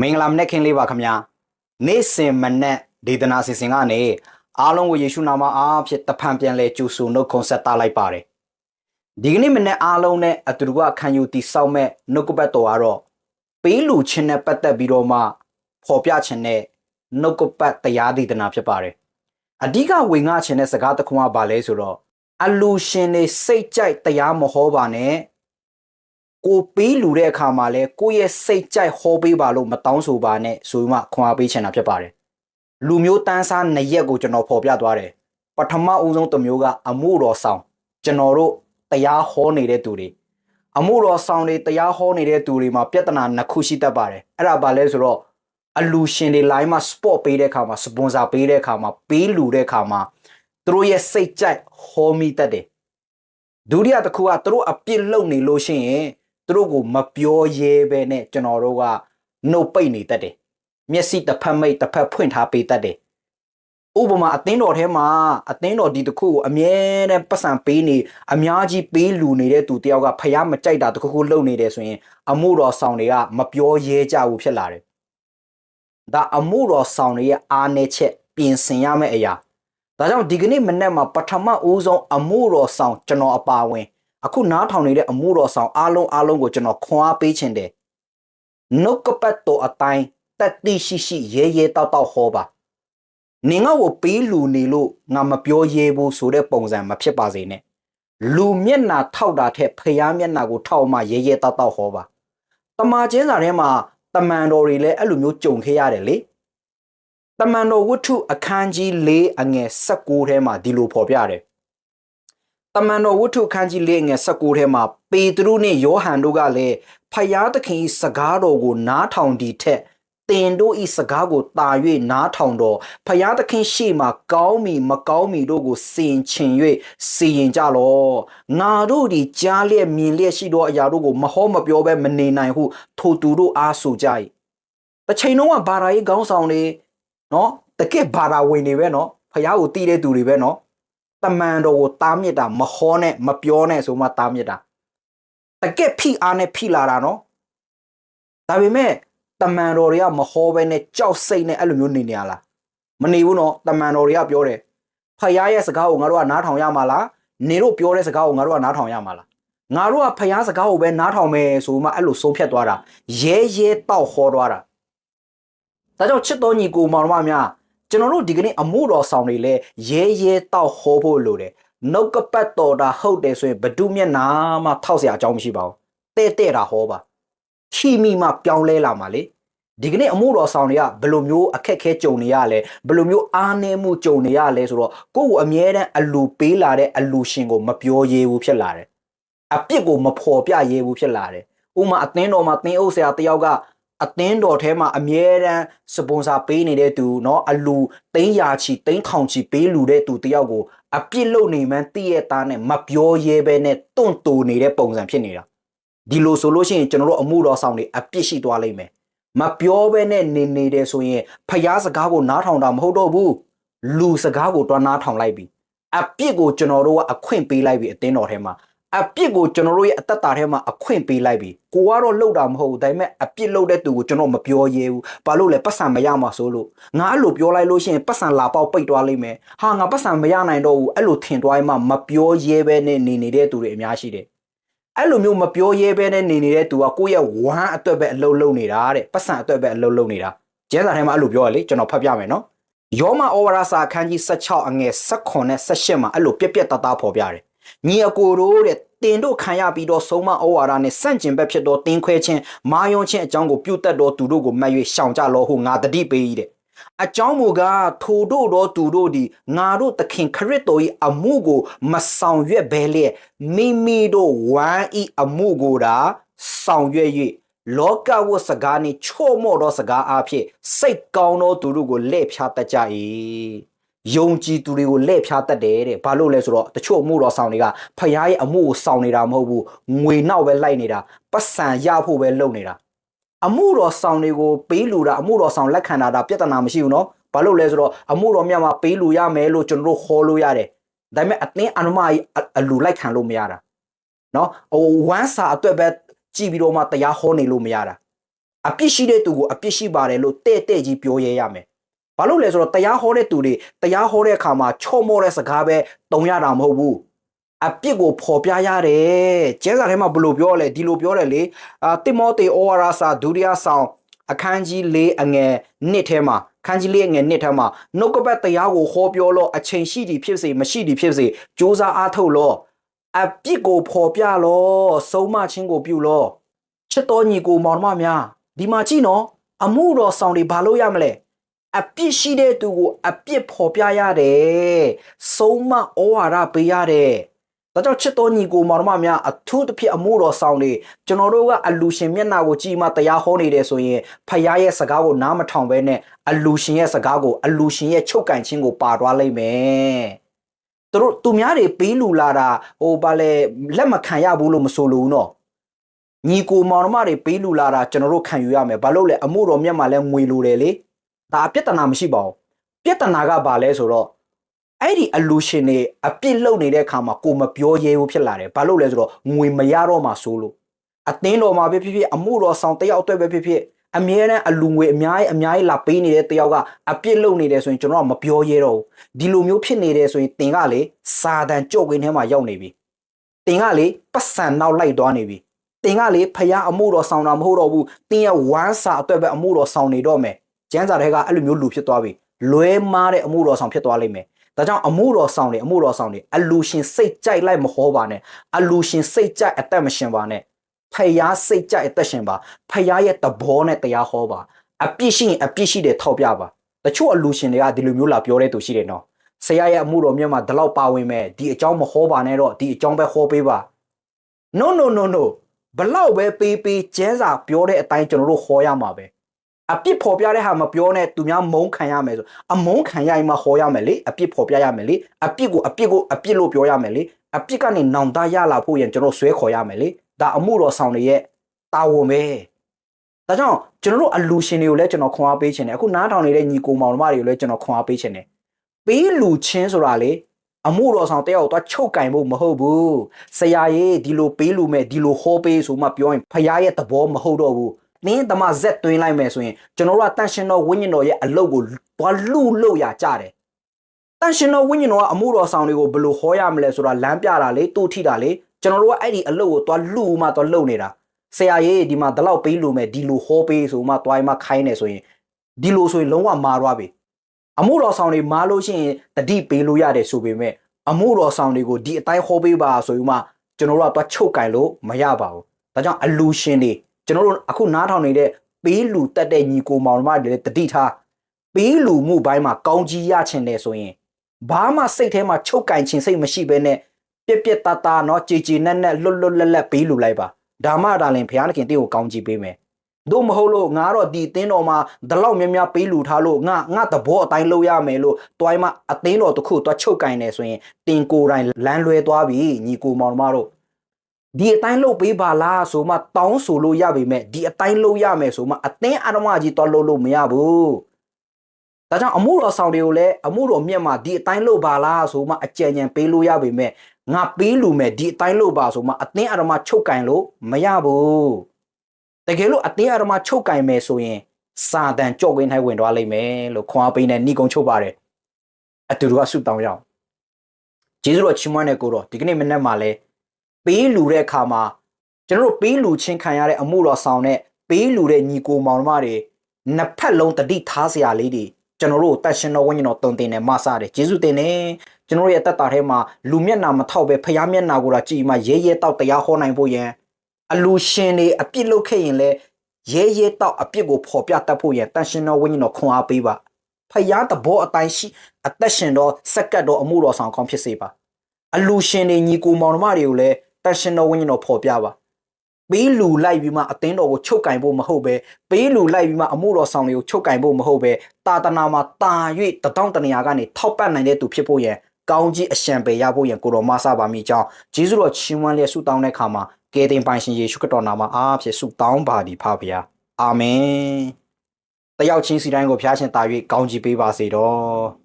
မင်္ဂလာမနေ့ခင်းလေးပါခင်ဗျာနေ့စဉ်မနေ့ဒေသနာစီစဉ်ကနေအားလုံးကိုယေရှုနာမအားဖြင့်တဖန်ပြန်လဲကြိုဆိုနှုတ်ခွန်းဆက်တာလိုက်ပါတယ်ဒီကနေ့မနေ့အားလုံးနဲ့အတူတူကခံယူတည်ဆောက်မဲ့နှုတ်ကပတ်တော်ကတော့ပေးလူချင်းနဲ့ပတ်သက်ပြီးတော့မှဖော်ပြခြင်းနဲ့နှုတ်ကပတ်တရားဒေသနာဖြစ်ပါတယ်အဓိကဝင်ငါခြင်းတဲ့စကားတစ်ခုကဘာလဲဆိုတော့အလူရှင်တွေစိတ်ကြိုက်တရားမဟောပါနဲ့ ကိုပေးလူတဲ့အခါမှာလဲကိုယ့်ရဲ့စိတ်ကြိုက်ဟောပေးပါလို့မတောင်းဆိုပါနဲ့ဆိုပြီးမှခွန်အားပေးချင်တာဖြစ်ပါတယ်လူမျိုးတန်းစားနှစ်ရက်ကိုကျွန်တော်ဖော်ပြသွားတယ်ပထမဦးဆုံးတစ်မျိုးကအမှုတော်ဆောင်ကျွန်တော်တို့တရားဟောနေတဲ့သူတွေအမှုတော်ဆောင်တွေတရားဟောနေတဲ့သူတွေမှာပြဿနာနှစ်ခုရှိတတ်ပါတယ်အဲ့ဒါဘာလဲဆိုတော့အလူရှင်တွေ line မှာ sport ပေးတဲ့အခါမှာ sponsor ပေးတဲ့အခါမှာပေးလူတဲ့အခါမှာသူတို့ရဲ့စိတ်ကြိုက်ဟောမိတတ်တယ်ဒုတိယတစ်ခုကသူတို့အပြစ်လုပ်နေလို့ရှိရင် သူတို့ကိုမပြောရဲပဲနဲ့ကျွန်တော်တို့ကနှုတ်ပိတ်နေတတ်တယ်မျက်စိတစ်ဖက်မိတ်တစ်ဖက်ဖွင့်ထားပေးတတ်တယ်ဥပမာအသင်းတော်ထဲမှာအသင်းတော်ဒီတစ်ခုကိုအမြဲတမ်းပတ်စံပေးနေအများကြီးပေးလူနေတဲ့သူတယောက်ကဖះမကြိုက်တာတစ်ခုခုလုပ်နေတယ်ဆိုရင် အမှုတော်ဆောင်တွေကမပြောရဲကြဘူးဖြစ်လာတယ်ဒါအမှုတော်ဆောင်တွေရဲ့အားနည်းချက်ပြင်ဆင်ရမယ့်အရာဒါကြောင့်ဒီကနေ့မနေ့မှာပထမဦးဆုံးအမှုတော်ဆောင်ကျွန်တော်အပါဝင် အခုနားထောင်နေတဲ့အမှုတော်ဆောင်အားလုံးအားလုံးကိုကျွန်တော်ခွန်အားပေးခြင်းတယ်နှုတ်ကပတ်တော်အတိုင်းတက်တိရှိရှိရဲရဲတောက်တောက်ဟောပါနင်ငါ့ကိုပေးလူနေလို့ငါမပြောရဲဘူးဆိုတဲ့ပုံစံမဖြစ်ပါစေနဲ့လူမျက်နာထောက်တာထက်ဖျားမျက်နာကိုထောက်မှရဲရဲတောက်တောက်ဟောပါတမာချင်းစာထဲမှာတမန်တော်တွေလည်းအဲ့လိုမျိုးကြုံခဲ့ရတယ်လေတမန်တော်ဝတ္ထုအခန်းကြီး၄အငယ်16ထဲမှာဒီလိုဖော်ပြတယ်။ တမန်တော်ဝတ္ထုအခန်းကြီး၄အငယ်16ထဲမှာပေတရုနဲ့ယောဟန်တို့ကလည်းဖယားသခင်၏စကားတော်ကိုနားထောင်ဒီထက်တင်တို့ဤစကားကိုတာ၍နားထောင်တော်ဖယားသခင်ရှေ့မှာကောင်းမီမကောင်းမီတို့ကိုစင်ချင်၍စီရင်ကြလော့ငါတို့ဒီကြားလျက်မြင်လျက်ရှိသောအရာတို့ကိုမဟောမပြောဘဲမနေနိုင်ဟု ထိုသူတို့အားဆိုကြ၏တစ်ချိန်လုံးကဘာသာရေးခေါင်းဆောင်တွေနော်တကယ့်ဘာသာဝင်တွေပဲနော်ဖះကိုတီးတဲ့သူတွေပဲနော် တမန်တော်ကိုတားမြစ်တာမဟောနဲ့မပြောနဲ့ဆိုမှတားမြစ်တာတကယ့်ဖိအားနဲ့ဖိလာတာနော်ဒါပေမဲ့တမန်တော်တွေကမဟောပဲနဲ့ကြောက်စိတ်နဲ့အဲ့လိုမျိုးနေနေရလားမနေဘူးနော်တမန်တော်တွေကပြောတယ်ဖះရဲ့စကားကိုငါတို့ကနားထောင်ရမှာလားနေတို့ပြောတဲ့စကားကိုငါတို့ကနားထောင်ရမှာလားငါတို့ကဖះစကားကိုပဲနားထောင်မယ်ဆိုမှအဲ့လိုဆုံးဖြတ်သွားတာရဲရဲတောက်ဟောသွားတာဒါကြောင့်ချစ်တော်ညီကိုမောင်နှမများ ကျွန်တော်တို့ဒီကနေ့အမှုတော်ဆောင်တွေလဲရဲရဲတောက်ဟောဖို့လိုတယ်နှုတ်ကပတ်တော်တာဟုတ်တယ်ဆိုရင်ဘဒုမျက်နာမှထောက်เสียအကြောင်းမရှိပါဘူးတဲ့တဲ့တာဟောပါရှိမိမှပြောင်းလဲလာမှာလေဒီကနေ့အမှုတော်ဆောင်တွေကဘယ်လိုမျိုးအခက်ခဲကြုံနေရလဲဘယ်လိုမျိုးအားနည်းမှုကြုံနေရလဲဆိုတော့ကိုယ့်ကိုအမြဲတမ်းအလူပေးလာတဲ့အလူရှင်ကိုမပြောရဲဘူးဖြစ်လာတယ်အပြစ်ကိုမဖော်ပြရဲဘူးဖြစ်လာတယ်ဥမာအသင်းတော်မှာသင်းအုပ်ဆရာတယောက်က အသင်းတော်ထဲမှာအမြဲတမ်းစပွန်ဆာပေးနေတဲ့သူเนาะအလူသိန်းရာချီသိန်းထောင်ချီပေးလူတဲ့သူတယောက်ကိုအပြစ်လုပ်နေမှန်းသိရသားနဲ့မပြောရဲပဲနဲ့တွန့်တူနေတဲ့ပုံစံဖြစ်နေတာဒီလိုဆိုလို့ရှိရင်ကျွန်တော်တို့အမှုတော်ဆောင်တွေအပြစ်ရှိသွားလိမ့်မယ်မပြောဘဲနဲ့နေနေတယ်ဆိုရင်ဖျားစကားကိုနားထောင်တာမဟုတ်တော့ဘူးလူစကားကိုတွားနားထောင်လိုက်ပြီအပြစ်ကိုကျွန်တော်တို့ကအခွင့်ပေးလိုက်ပြီအတင်းတော်ထဲမှာ အပြစ်ကိုကျွန်တော်တို့ရဲ့အသက်တာထဲမှာအခွင့်ပေးလိုက်ပြီကိုကတော့လှုပ်တာမဟုတ်ဘူးဒါပေမဲ့အပြစ်လှုပ်တဲ့သူကိုကျွန်တော်မပြောရဲဘူးဘာလို့လဲပတ်စံမရမှာဆိုလို့ငါအဲ့လိုပြောလိုက်လို့ရှိရင်ပတ်စံလာပေါက်ပိတ်သွားလိမ့်မယ်ဟာငါပတ်စံမရနိုင်တော့ဘူးအဲ့လိုထင်သွားရင်မှမပြောရဲပဲနဲ့နေနေတဲ့သူတွေအများရှိတယ်အဲ့လိုမျိုးမပြောရဲပဲနဲ့နေနေတဲ့သူကကိုယ့်ရဲ့ဝမ်းအတွက်ပဲအလုပ်လုပ်နေတာတဲ့ပတ်စံအတွက်ပဲအလုပ်လုပ်နေတာကျန်းစာထဲမှာအဲ့လိုပြောရလေကျွန်တော်ဖတ်ပြမယ်နော်ယောမဩဝါဒစာအခန်းကြီး16အငယ်16နဲ့18မှာအဲ့လိုပြက်ပြက်တသားဖော်ပြတယ် ညီအကိုတို့တဲ့တင်တို့ခံရပြီးတော့ဆုံးမဩဝါဒနဲ့စန့်ကျင်ဘက်ဖြစ်သောတင်းခွဲခြင်းမာယွန်းခြင်းအကြောင်းကိုပြုတ်တက်သောသူတို့ကိုမှတ်၍ရှောင်ကြလောဟုငါတတိပေး၏တဲ့အကြောင်းမူကားထိုတို့သောသူတို့သည်ငါတို့သခင်ခရစ်တော်၏အမှုကိုမဆောင်ရွက်ဘဲလျက်မိမိတို့ဝမ်းဤအမှုကိုသာဆောင်ရွက်၍လောကဝတ်စကားနှင့်ချို့မော့သောစကားအဖြစ်စိတ်ကောင်းသောသူတို့ကိုလက်ဖြာတတ်ကြ၏ ယုံကြည်သူတွေကိုလက်ဖြာတတ်တယ်တဲ့ဘာလို့လဲဆိုတော့တချို့အမှုတော်ဆောင်တွေကဖခင်ရဲ့အမှုကိုဆောင်နေတာမဟုတ်ဘူးငွေနောက်ပဲလိုက်နေတာပတ်စံရဖို့ပဲလုပ်နေတာအမှုတော်ဆောင်တွေကိုပေးလူတာအမှုတော်ဆောင်လက်ခံတာဒါပြဿနာမရှိဘူးเนาะဘာလို့လဲဆိုတော့အမှုတော်မြတ်မှာပေးလူရမယ်လို့ကျွန်တော်တို့ခေါ်လို့ရတယ်ဒါပေမဲ့အသင်းအနုမကြီးအလူလိုက်ခံလို့မရတာเนาะဟိုဝမ်းစာအတွက်ပဲကြည်ပြီးတော့မှတရားဟောနေလို့မရတာ အပြစ်ရှိတဲ့သူကိုအပြစ်ရှိပါတယ်လို့တဲ့တဲ့ကြီးပြောရဲရမယ် ဘာလို့လဲဆိုတော့တရားဟောတဲ့သူတွေတရားဟောတဲ့အခါမှာချော့မော့တဲ့စကားပဲတုံရတာမဟုတ်ဘူးအပြစ်ကိုဖော်ပြရတယ်ကျမ်းစာထဲမှာဘယ်လိုပြောလဲဒီလိုပြောတယ်လေအာတိမောသေဩဝါဒစာဒုတိယဆောင်အခန်းကြီး၄အငယ်1ထဲမှာခန်းကြီး၄အငယ်1ထဲမှာနှုတ်ကပတ်တရားကိုဟောပြောလို့အချိန်ရှိသည်ဖြစ်စေမရှိသည်ဖြစ်စေစူးစမ်းအားထုတ်လို့အပြစ်ကိုဖော်ပြလို့ဆုံးမခြင်းကိုပြုလို့ချစ်တော်ညီကိုမောင်နှမများဒီမှာကြည့်နော်အမှုတော်ဆောင်တွေဘာလို့ရမလဲ အပြစ်ရှိတဲ့သူကို အပြစ်ဖော်ပြရတယ်ဆုံးမဩဝါဒပေးရတယ်ဒါကြောင့်ချစ်တော်ညီကိုမောင်နှမများအထူးသဖြင့်အမှုတော်ဆောင်တွေကျွန်တော်တို့ကအလူရှင်မျက်နှာကိုကြည့်မှတရားဟောနေတယ်ဆိုရင်ဖခင်ရဲ့စကားကိုနားမထောင်ဘဲနဲ့အလူရှင်ရဲ့စကားကိုအလူရှင်ရဲ့ချုပ်ကန်ခြင်းကိုပါသွားလိမ့်မယ်သူတို့သူများတွေပေးလူလာတာဟိုဘာလဲလက်မခံရဘူးလို့မဆိုလို့နော်ညီကိုမောင်နှမတွေပေးလူလာတာကျွန်တော်တို့ခံယူရမယ်ဘာလို့လဲအမှုတော်မျက်မှာလဲငွေလိုတယ်လေ ဒါအပြစ်တနာမရှိပါဘူးပြစ်တနာကဘာလဲဆိုတော့အဲ့ဒီအလူရှင်တွေအပြစ်လုပ်နေတဲ့အခါမှာကိုမပြောရဲဘူးဖြစ်လာတယ်ဘာလို့လဲဆိုတော့ငွေမရတော့မှဆိုလို့အသင်းတော်မှာပဲဖြစ်ဖြစ်အမှုတော်ဆောင်တယောက်အတွက်ပဲဖြစ်ဖြစ်အမြဲတမ်းအလူငွေအများကြီးအများကြီးလာပေးနေတဲ့တယောက်ကအပြစ်လုပ်နေတယ်ဆိုရင်ကျွန်တော်ကမပြောရဲတော့ဘူးဒီလိုမျိုးဖြစ်နေတယ်ဆိုရင်တင်ကလေစာတန်ကြော့ကင်းထဲမှာရောက်နေပြီတင်ကလေပတ်စံနောက်လိုက်သွားနေပြီတင်ကလေဖျားအမှုတော်ဆောင်တာမဟုတ်တော့ဘူးတင်ရဲ့ဝမ်းစာအတွက်ပဲအမှုတော်ဆောင်နေတော့မယ် ကျန်းစာတွေကအဲ့လိုမျိုးလူဖြစ်သွားပြီလွဲမားတဲ့အမှုတော်ဆောင်ဖြစ်သွားလိမ့်မယ်ဒါကြောင့်အမှုတော်ဆောင်တွေအမှုတော်ဆောင်တွေအလူရှင်စိတ်ကြိုက်လိုက်မဟောပါနဲ့အလူရှင်စိတ်ကြိုက်အသက်မရှင်ပါနဲ့ဖယားစိတ်ကြိုက်အသက်ရှင်ပါဖယားရဲ့တဘောနဲ့တရားဟောပါအပြစ်ရှိရင်အပြစ်ရှိတယ်ထောက်ပြပါတချို့အလူရှင်တွေကဒီလိုမျိုးလာပြောတဲ့သူရှိတယ်နော်ဆရာရဲ့အမှုတော်မြတ်မှာဒီလောက်ပါဝင်မဲ့ဒီအကြောင်းမဟောပါနဲ့တော့ဒီအကြောင်းပဲဟောပေးပါ no no no no ဘလောက်ပဲပေးပေးကျန်းစာပြောတဲ့အတိုင်းကျွန်တော်တို့ဟောရမှာပဲ အပြစ်ဖော်ပြတဲ့ဟာမပြောနဲ့သူများမုန်းခံရမယ်ဆိုအမုန်းခံရရင်မှဟောရမယ်လေအပြစ်ဖော်ပြရမယ်လေအပြစ်ကိုအပြစ်ကိုအပြစ်လို့ပြောရမယ်လေအပြစ်ကနေနောင်တရလာဖို့ရင်ကျွန်တော်ဆွဲခေါ်ရမယ်လေဒါအမှုတော်ဆောင်တွေရဲ့တာဝန်ပဲဒါကြောင့်ကျွန်တော်တို့အလူရှင်တွေကိုလည်းကျွန်တော်ခွန်အားပေးခြင်းတယ်အခုနားထောင်နေတဲ့ညီကိုမောင်တို့မတွေကိုလည်းကျွန်တော်ခွန်အားပေးခြင်းတယ်ပေးလူချင်းဆိုတာလေအမှုတော်ဆောင်တယောက်တော့ချုပ်ကင်ဖို့မဟုတ်ဘူးဆရာကြီးဒီလိုပေးလူမဲ့ဒီလိုဟောပေးဆိုမှပြောရင်ဖရားရဲ့သဘောမဟုတ်တော့ဘူး နင်းတမဇက်သွင်းလိုက်မယ်ဆိုရင်ကျွန်တော်တို့ကတန်ရှင်တော်ဝိညာဉ်တော်ရဲ့အလုပ်ကိုသွားလူလို့ရကြတယ်တန်ရှင်တော်ဝိညာဉ်တော်ကအမှုတော်ဆောင်တွေကိုဘယ်လိုဟောရမလဲဆိုတာလမ်းပြတာလေတူထိတာလေကျွန်တော်တို့ကအဲ့ဒီအလုပ်ကိုသွားလူမှသွားလုပ်နေတာဆရာကြီးဒီမှာဒီလောက်ပေးလို့မယ်ဒီလိုဟောပေးဆိုမှသွားမှခိုင်းနေဆိုရင်ဒီလိုဆိုရင်လုံးဝမာသွားပြီအမှုတော်ဆောင်တွေမားလို့ရှိရင်တတိပေးလို့ရတယ်ဆိုပေမဲ့အမှုတော်ဆောင်တွေကိုဒီအတိုင်းဟောပေးပါဆိုပြီးမှကျွန်တော်တို့ကသွားချုပ်ကင်လို့မရပါဘူးဒါကြောင့်အလူရှင်တွေ ကျွန်တော်တို့အခုနားထောင်နေတဲ့ပေးလူတက်တဲ့ညီကိုမောင်မတွေလည်းတတိထားပေးလူမှုဘိုင်းမှာကောင်းကြီးရချင်တယ်ဆိုရင်ဘာမှစိတ်ထဲမှာချုပ်ကင်ခြင်းစိတ်မရှိဘဲနဲ့ပြက်ပြက်တတเนาะကြည်ကြည်နက်နက်လွတ်လွတ်လပ်လပ်ပေးလူလိုက်ပါဒါမှဒါလည်းဘုရားသခင်တင့်ကိုကောင်းကြီးပေးမယ်တို့မဟုတ်လို့ငါတော့ဒီအသင်းတော်မှာဒီလောက်များများပေးလူထားလို့ငါငါသဘောအတိုင်းလုပ်ရမယ်လို့တွိုင်းမအသင်းတော်တစ်ခုတွားချုပ်ကင်နေဆိုရင်တင်ကိုယ်တိုင်လမ်းလွဲသွားပြီညီကိုမောင်မတို့ ဒီအတိုင်းလုပ်ပေးပါလားဆိုမှတောင်းဆိုလို့ရပေမဲ့ဒီအတိုင်းလုပ်ရမယ်ဆိုမှအသင်းအရမကြီးတွားလုပ်လို့မရဘူးဒါကြောင့်အမှုတော်ဆောင်တွေကိုလည်းအမှုတော်မြတ်မှာဒီအတိုင်းလုပ်ပါလားဆိုမှအကြံဉာဏ်ပေးလို့ရပေမဲ့ငါပေးလူမဲ့ဒီအတိုင်းလုပ်ပါဆိုမှအသင်းအရမချုပ်ကင်လို့မရဘူးတကယ်လို့အသင်းအရမချုပ်ကင်မယ်ဆိုရင်စာတန်ကြော့ကင်းထိုင်ဝင်သွားလိမ့်မယ်လို့ခွန်အားပေးနေဏီကုံချုပ်ပါတယ်အတူတူကဆုတောင်းရအောင်ဂျေဇုတော်ချီးမွမ်းတဲ့ကိုတော့ဒီကနေ့မနေ့မှလဲ ပေးလူတဲ့အခါမှာကျွန်တော်တို့ပေးလူချင်းခံရတဲ့အမှုတော်ဆောင်တဲ့ပေးလူတဲ့ညီကိုမောင်နှမတွေနှစ်ဖက်လုံးတတိထားစရာလေးတွေကျွန်တော်တို့တတ်ရှင်တော်ဝိညာဉ်တော်တုံတင်နေမဆတယ်ဂျေဇုတင်နေကျွန်တော်ရဲ့တက်တာထဲမှာလူမျက်နာမထောက်ပဲဖျားမျက်နာကိုတော့ကြည်မှရဲရဲတောက်တရားဟောနိုင်ဖို့ရန်အလူရှင်တွေအပြစ်လုပ်ခဲ့ရင်လည်းရဲရဲတောက်အပြစ်ကိုဖော်ပြတတ်ဖို့ရန်တန်ရှင်တော်ဝိညာဉ်တော်ခွန်အားပေးပါဖျားတဘောအတိုင်းရှိအသက်ရှင်တော်စက္ကတ်တော်အမှုတော်ဆောင်ကောင်းဖြစ်စေပါအလူရှင်တွေညီကိုမောင်နှမတွေကိုလည်း တန်ရှင်တော်ဝိညာဉ်တော်ဖော်ပြပါပေးလူလိုက်ပြီးမှအသင်းတော်ကိုချုပ်ကင်ဖို့မဟုတ်ပဲပေးလူလိုက်ပြီးမှအမှုတော်ဆောင်တွေကိုချုပ်ကင်ဖို့မဟုတ်ပဲတာတနာမှာတာ၍တတောင့်တနေရာကနေထောက်ပံ့နိုင်တဲ့သူဖြစ်ဖို့ရန်ကောင်းကြီးအရှံပေရဖို့ရန်ကိုတော်မဆပါမိကြောင်းဂျေဇုတော်ချီးမွမ်းလျက်ဆုတောင်းတဲ့အခါမှာကယ်တင်ပိုင်ရှင်ယေရှုခရစ်တော်နာမအားဖြင့်ဆုတောင်းပါသည်ဖပါဗျာအာမင်တယောက်ချင်းစီတိုင်းကိုဖျားရှင်တာ၍ကောင်းကြီးပေးပါစေတော့